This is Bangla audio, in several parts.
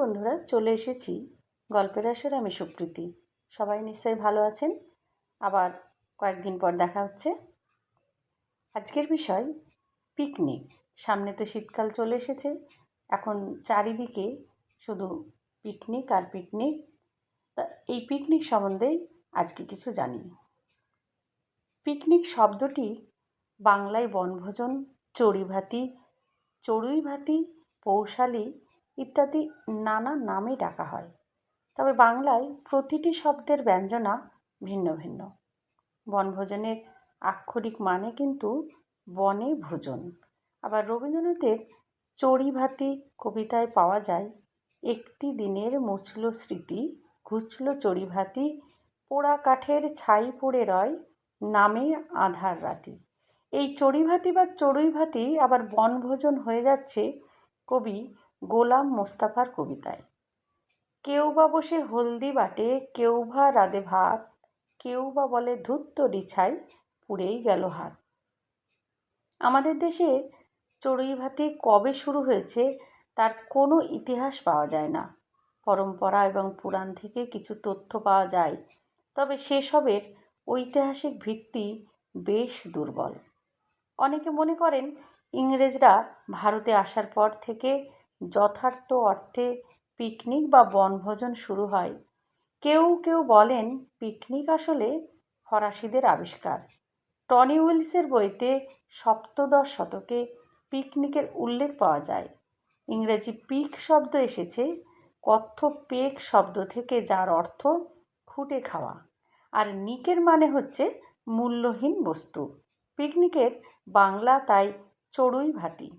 বন্ধুরা, চলে এসেছি গল্পের আসরে আমি সুপ্রীতি। সবাই নিশ্চয়ই ভালো আছেন? আবার কয়েকদিন পর দেখা হচ্ছে। আজকের বিষয়, পিকনিক। সামনে তো শীতকাল চলে এসেছে। এখন চারিদিকে শুধু পিকনিক আর পিকনিক। তা এই পিকনিক সম্বন্ধে আজকে কিছু জানি। পিকনিক শব্দটি বাংলায় বনভোজন চড়িভাতি চড়ুইভাতি, পৌশালী ইত্যাদি নানা নামে ডাকা হয়। তবে বাংলায় প্রতিটি শব্দের ব্যঞ্জনা ভিন্ন ভিন্ন। বনভোজনের আক্ষরিক মানে কিন্তু বনে ভোজন। আবার রবীন্দ্রনাথের চড়িভাতি কবিতায় পাওয়া যায়, একটি দিনের মুছল স্মৃতি, ঘুচল চড়িভাতি, পোড়া কাঠের ছাই পড়ে রয় নামে আধার রাতি। এই চড়িভাতি বা চড়ুইভাতি আবার বনভোজন হয়ে যাচ্ছে কবি গোলাম মোস্তাফার কবিতায়। কেউ বা বসে হলদি বাটে, কেউ বা রাধে ভাত, কেউ বা বলে ধূত্ত ডিছাই, পুড়েই গেল হাত। আমাদের দেশে চড়ুই ভাতি কবে শুরু হয়েছে তার কোনো ইতিহাস পাওয়া যায় না। পরম্পরা এবং পুরাণ থেকে কিছু তথ্য পাওয়া যায়, তবে সেসবের ঐতিহাসিক ভিত্তি বেশ দুর্বল। অনেকে মনে করেন ইংরেজরা ভারতে আসার পর থেকে যথার্থ অর্থে পিকনিক বা বনভোজন শুরু হয়। কেউ কেউ বলেন পিকনিক আসলে ফরাসিদের আবিষ্কার। টনি উইলসের বইতে সপ্তদশ শতকে পিকনিকের উল্লেখ পাওয়া যায়। ইংরেজি পিক শব্দ এসেছে, কথ্য পেক শব্দ থেকে যার অর্থ খুঁটে খাওয়া আর নিকের মানে হচ্ছে মূল্যহীন বস্তু। পিকনিকের বাংলা তাই চড়ুই ভাতি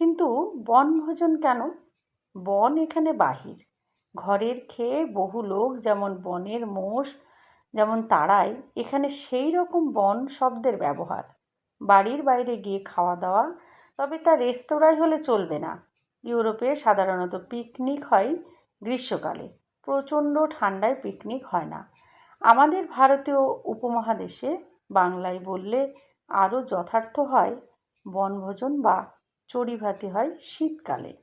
কিন্তু বনভোজন কেন? বন এখানে বাহির। ঘরের খেয়ে বহু লোক, যেমন বনের মোষ, যেমন তাড়ায় এখানে সেই রকম বন শব্দের ব্যবহার। বাড়ির বাইরে গিয়ে খাওয়া দাওয়া, তবে তা রেস্তোরাঁয় হলে চলবে না। ইউরোপে সাধারণত পিকনিক হয় গ্রীষ্মকালে। প্রচণ্ড ঠান্ডায় পিকনিক হয় না। আমাদের ভারতীয় উপমহাদেশে বাংলায় বললে আরও যথার্থ হয় বনভোজন বা চড়িভাতি হয় শীতকালে।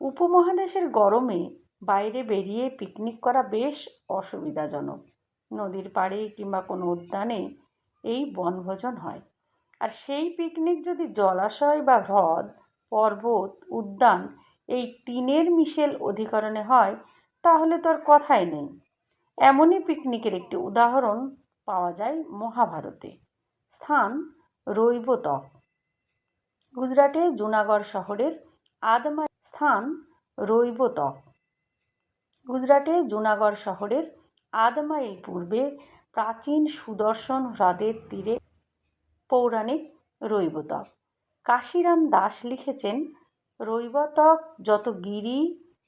উপমহাদেশের গরমে বাইরে বেরিয়ে পিকনিক করা বেশ অসুবিধাজনক। নদীর পাড়ে কিংবা কোনো উদ্যানে এই বনভোজন হয়। আর সেই পিকনিক যদি জলাশয় বা হ্রদ, পর্বত, উদ্যান এই তিনের মিশেল অধিকরণে হয়, তাহলে তো আর কথাই নেই। এমনই পিকনিকের একটি উদাহরণ পাওয়া যায় মহাভারতে। স্থান রৈবতক। গুজরাটে জুনাগড় শহরের আদমা স্থান রৈবতক গুজরাটে জুনাগড় শহরের আধ মাইল পূর্বে প্রাচীন সুদর্শন হ্রদের তীরে পৌরাণিক রৈবতক কাশিরাম দাস লিখেছেন রৈবতক যত গিরি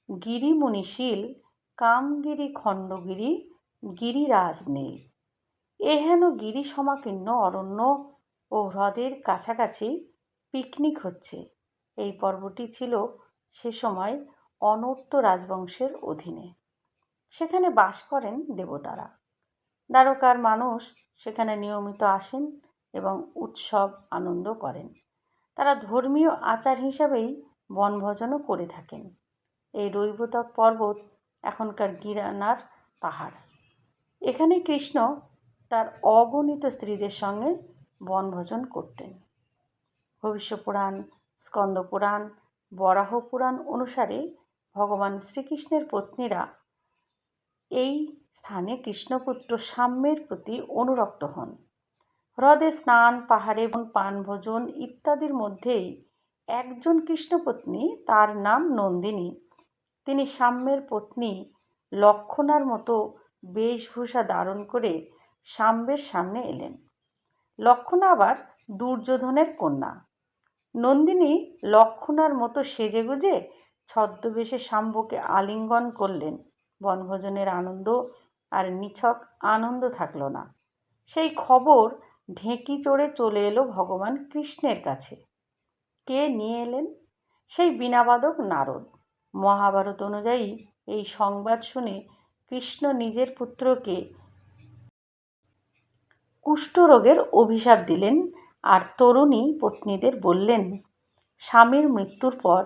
গিরিমুনিশীল কামগিরি খণ্ডগিরি, গিরিরাজ নীল। এহেন গিরি সমাকীর্ণ, অরণ্য ও হ্রদের কাছাকাছি পিকনিক হচ্ছে। এই পর্বটি ছিল সে সময় অনর্ত রাজবংশের অধীনে। সেখানে বাস করেন দেবতারা। দ্বারকার মানুষ সেখানে নিয়মিত আসেন এবং উৎসব আনন্দ করেন। তারা ধর্মীয় আচার হিসাবেই বনভোজনও করে থাকেন। এই রৈবতক পর্বত এখনকার গিরানার পাহাড়। এখানে কৃষ্ণ তার অগণিত স্ত্রীদের সঙ্গে বনভোজন করতেন। ভবিষ্য পুরাণ স্কন্দ পুরাণ বরাহ পুরাণ অনুসারে ভগবান শ্রীকৃষ্ণের পত্নীরা এই স্থানে কৃষ্ণপুত্র সাম্যের প্রতি অনুরক্ত হন। হ্রদে স্নান, পাহাড়ে এবং পানভোজন ইত্যাদির মধ্যেই একজন কৃষ্ণপত্নী তার নাম নন্দিনী। তিনি সাম্যের পত্নী লক্ষণার মতো বেশভূষা ধারণ করে সাম্যের সামনে এলেন। লক্ষণা আবার দুর্যোধনের কন্যা। নন্দিনী লক্ষণার মতো সেজেগুজে ছদ্মবেশে শাম্বকে আলিঙ্গন করলেন। বনভোজনের আনন্দ আর নিছক আনন্দ থাকল না। সেই খবর ঢেঁকি চড়ে চলে এলো ভগবান কৃষ্ণের কাছে। কে নিয়ে এলেন? সেই বীণাবাদক নারদ। মহাভারত অনুযায়ী এই সংবাদ শুনে কৃষ্ণ নিজের পুত্রকে কুষ্ঠরোগের অভিশাপ দিলেন আর তরুণী পত্নীদের বললেন, স্বামীর মৃত্যুর পর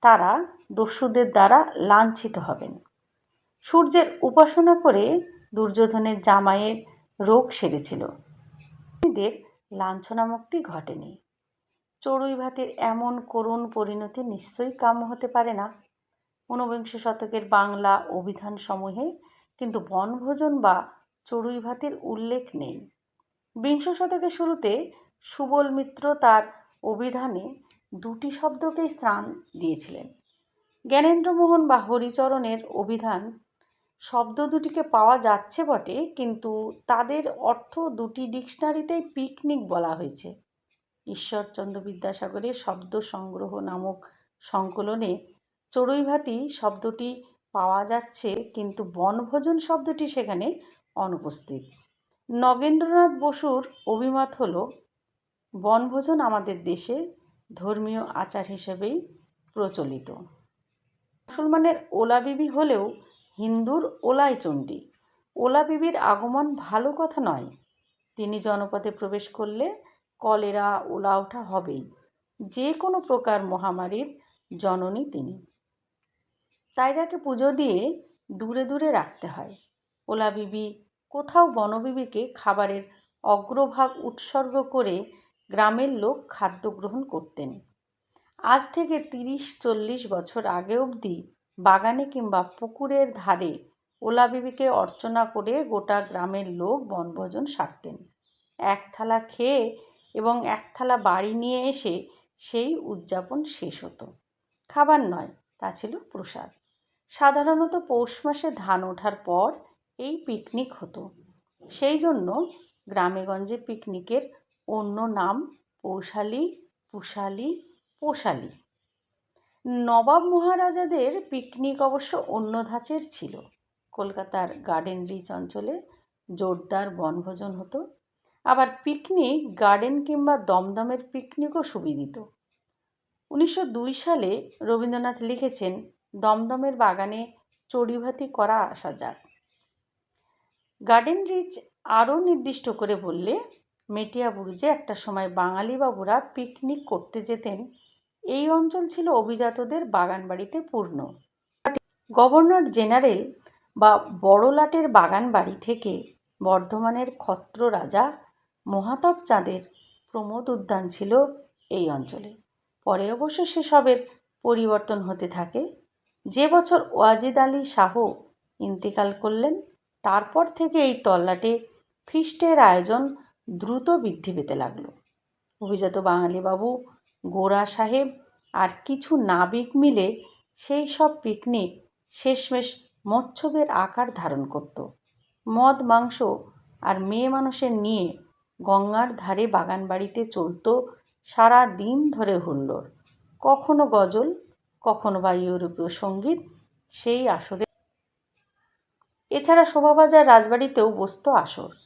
তারা দস্যুদের দ্বারা লাঞ্ছিত হবেন। সূর্যের উপাসনা করে দুর্যোধনের জামাইয়ের রোগ সেরেছিল। এদের লাঞ্ছনা মুক্তি ঘটেনি। চড়ুই ভাতের এমন করুণ পরিণতি নিশ্চয়ই কাম্য হতে পারে না। ঊনবিংশ শতকের বাংলা অভিধান সমূহে কিন্তু বনভোজন বা চড়ুই ভাতের উল্লেখ নেই। বিংশ শতকের শুরুতে সুবল মিত্র তার অভিধানে দুটি শব্দকেই স্থান দিয়েছিলেন। জ্ঞানেন্দ্রমোহন বা হরিচরণের অভিধান শব্দ দুটিকে পাওয়া যাচ্ছে বটে, কিন্তু তাদের অর্থ দুটি ডিকশনারিতেই পিকনিক বলা হয়েছে। ঈশ্বরচন্দ্র বিদ্যাসাগরের শব্দ সংগ্রহ নামক সংকলনে চড়ুইভাতি শব্দটি পাওয়া যাচ্ছে, কিন্তু বনভোজন শব্দটি সেখানে অনুপস্থিত। নগেন্দ্রনাথ বসুর অভিমত হল বনভোজন আমাদের দেশে ধর্মীয় আচার হিসেবেই প্রচলিত। মুসলমানের ওলা বিবি হলেও হিন্দুর ওলাই চণ্ডী ওলা বিবির আগমন ভালো কথা নয়। তিনি জনপদে প্রবেশ করলে কলেরা, ওলা ওঠা হবেই। যে কোনো প্রকার মহামারীর জননী তিনি। তাই তাকে পুজো দিয়ে দূরে দূরে রাখতে হয়। ওলা বিবি কোথাও বনবিবিকে খাবারের অগ্রভাগ উৎসর্গ করে গ্রামের লোক খাদ্য গ্রহণ করতেন। আজ থেকে তিরিশ, চল্লিশ বছর আগে অবধি বাগানে কিংবা পুকুরের ধারে ওলা বিবিকে অর্চনা করে গোটা গ্রামের লোক বনভোজন সারতেন। এক থালা খেয়ে এবং এক থালা বাড়ি নিয়ে এসে সেই উদযাপন শেষ হতো। খাবার নয়, তা ছিল প্রসাদ। সাধারণত পৌষ মাসে ধান ওঠার পর এই পিকনিক হতো। সেই জন্য গ্রামেগঞ্জে পিকনিকের অন্য নাম পৌশালি পুষালি পোষালি নবাব মহারাজাদের পিকনিক অবশ্য অন্য ধাঁচের ছিল। কলকাতার গার্ডেন রিচ অঞ্চলে জোরদার বনভোজন হতো। আবার পিকনিক গার্ডেন কিংবা দমদমের পিকনিকও সুবিদিত উনিশশো দুই সালে রবীন্দ্রনাথ লিখেছেন, দমদমের বাগানে চড়িভাতি করা আসা যাক। গার্ডেন রিচ আরও নির্দিষ্ট করে বললে মেটিয়া বুরুজে একটা সময় বাঙালি বাবুরা পিকনিক করতে যেতেন, এই অঞ্চল ছিল অভিজাতদের বাগান বাড়িতে পূর্ণ। গভর্নর জেনারেল বা বড়লাটের বাগান বাড়ি থেকে বর্ধমানের ক্ষত্র রাজা মহাতব চাঁদের প্রমোদ উদ্যান ছিল এই অঞ্চলে। পরে অবশ্য সেসবের পরিবর্তন হতে থাকে। যে বছর ওয়াজিদ আলী শাহ ইন্তেকাল করলেন, তারপর থেকে এই তল্লাটে ফিস্টের আয়োজন দ্রুত বৃদ্ধি পেতে লাগল। অভিজাত বাঙালি বাবু গোরা সাহেব আর কিছু নাবিক মিলে সেই সব পিকনিক শেষমেশ মৎস্যবের আকার ধারণ করত। মদ, মাংস আর মেয়ে মানুষের নিয়ে গঙ্গার ধারে বাগান বাড়িতে চলত সারা দিন ধরে হুল্লোড়। কখনো গজল, কখনো বা ইউরোপীয় সংগীত, সেই আসরে। এছাড়া শোভাবাজার রাজবাড়িতেও বসত আসর।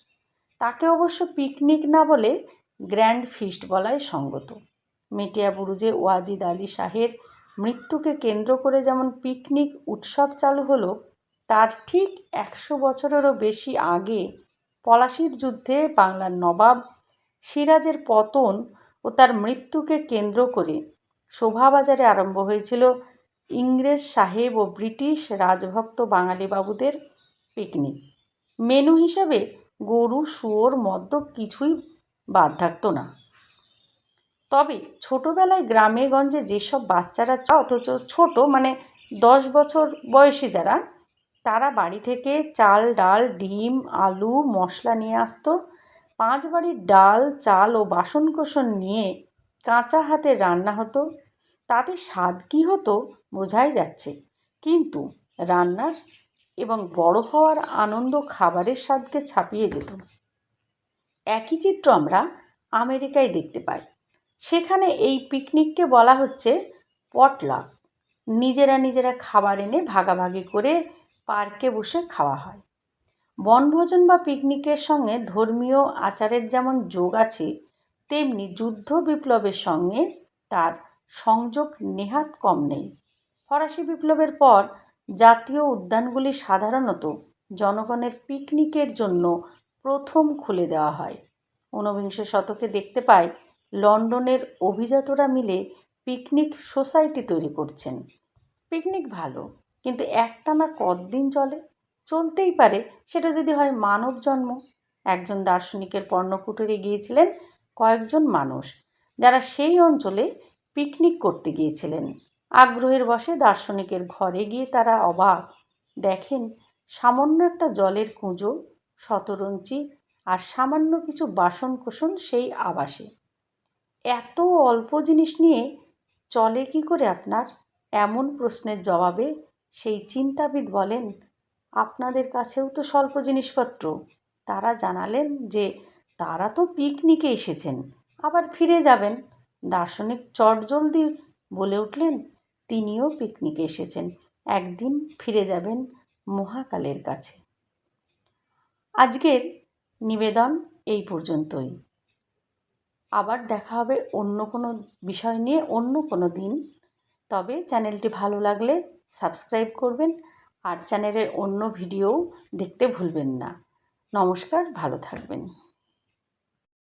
তাকে অবশ্য পিকনিক না বলে গ্র্যান্ড ফিস্ট বলাই সঙ্গত। মেটিয়া বুরুজে ওয়াজিদ আলী শাহের মৃত্যুকে কেন্দ্র করে যেমন পিকনিক উৎসব চালু হলো, তার ঠিক একশো বছরেরও বেশি আগে পলাশির যুদ্ধে বাংলার নবাব সিরাজের পতন ও তার মৃত্যুকে কেন্দ্র করে শোভাবাজারে আরম্ভ হয়েছিল ইংরেজ সাহেব ও ব্রিটিশ রাজভক্ত বাঙালি বাবুদের পিকনিক। মেনু হিসাবে গরু, শুয়োর মদ্য কিছুই বাদ থাকতো না। তবে ছোটোবেলায় গ্রামে গঞ্জে যেসব বাচ্চারা অথচ ছোট মানে দশ বছর বয়সী যারা, তারা বাড়ি থেকে চাল, ডাল, ডিম, আলু, মশলা নিয়ে আসতো। পাঁচ বাড়ির ডাল, চাল ও বাসনকোসন নিয়ে কাঁচা হাতে রান্না হতো। তাতে স্বাদ কী হতো বোঝাই যাচ্ছে। কিন্তু রান্নার এবং বড় হওয়ার আনন্দ খাবারের স্বাদকে ছাপিয়ে যেত। একই চিত্র আমরা আমেরিকায় দেখতে পাই। সেখানে এই পিকনিককে বলা হচ্ছে পটলাক। নিজেরা নিজেরা খাবার এনে ভাগাভাগি করে পার্কে বসে খাওয়া হয়। বনভোজন বা পিকনিকের সঙ্গে ধর্মীয় আচারের যেমন যোগ আছে, তেমনি যুদ্ধ বিপ্লবের সঙ্গে তার সংযোগ নেহাত কম নেই। ফরাসি বিপ্লবের পর জাতীয় উদ্যানগুলি সাধারণত জনগণের পিকনিকের জন্য প্রথম খুলে দেওয়া হয়। ঊনবিংশ শতকে দেখতে পাই লন্ডনের অভিজাতরা মিলে পিকনিক সোসাইটি তৈরি করছেন। পিকনিক ভালো, কিন্তু একটানা কতদিন চলে? চলতেই পারে, সেটা যদি হয় মানব জন্ম। একজন দার্শনিকের পর্ণকুটিরে গিয়েছিলেন কয়েকজন মানুষ, যারা সেই অঞ্চলে পিকনিক করতে গিয়েছিলেন। আগ্রহের বশে দার্শনিকের ঘরে গিয়ে তারা অবাক। দেখেন, সামান্য একটা জলের কুঁজো শতরঞ্চি আর সামান্য কিছু বাসন কোসন সেই আবাসে। এত অল্প জিনিস নিয়ে চলে কি করে আপনার? এমন প্রশ্নের জবাবে সেই চিন্তাবিদ বলেন, আপনাদের কাছেও তো স্বল্প জিনিসপত্র। তারা জানালেন যে তারা তো পিকনিকে এসেছেন, আবার ফিরে যাবেন। দার্শনিক চটজলদি বলে উঠলেন তিনিও পিকনিকে এসেছেন। একদিন ফিরে যাবেন মহাকালের কাছে। আজকের নিবেদন এই পর্যন্তই। আবার দেখা হবে অন্য কোনো বিষয় নিয়ে অন্য কোনো দিন। তবে চ্যানেলটি ভালো লাগলে সাবস্ক্রাইব করবেন আর চ্যানেলের অন্য ভিডিও দেখতে ভুলবেন না। নমস্কার, ভালো থাকবেন।